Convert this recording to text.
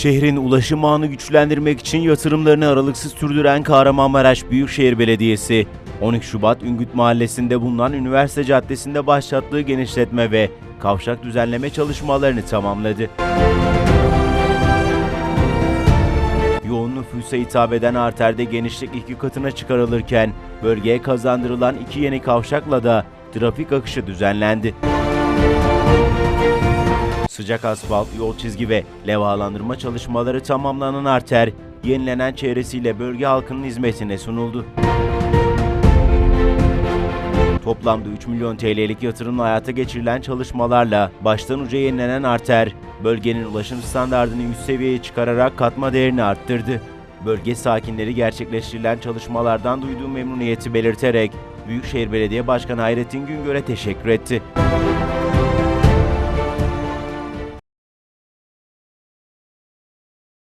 Şehrin ulaşım ağını güçlendirmek için yatırımlarını aralıksız sürdüren Kahramanmaraş Büyükşehir Belediyesi, 12 Şubat Üngüt Mahallesi'nde bulunan Üniversite Caddesi'nde başlattığı genişletme ve kavşak düzenleme çalışmalarını tamamladı. Yoğun nüfusa hitap eden arterde genişlik iki katına çıkarılırken bölgeye kazandırılan iki yeni kavşakla da trafik akışı düzenlendi. Sıcak asfalt, yol çizgi ve levhalandırma çalışmaları tamamlanan arter, yenilenen çevresiyle bölge halkının hizmetine sunuldu. Toplamda 3 milyon TL'lik yatırımla hayata geçirilen çalışmalarla baştan uca yenilenen arter, bölgenin ulaşım standartını üst seviyeye çıkararak katma değerini arttırdı. Bölge sakinleri gerçekleştirilen çalışmalardan duyduğu memnuniyeti belirterek Büyükşehir Belediye Başkanı Hayrettin Güngör'e teşekkür etti.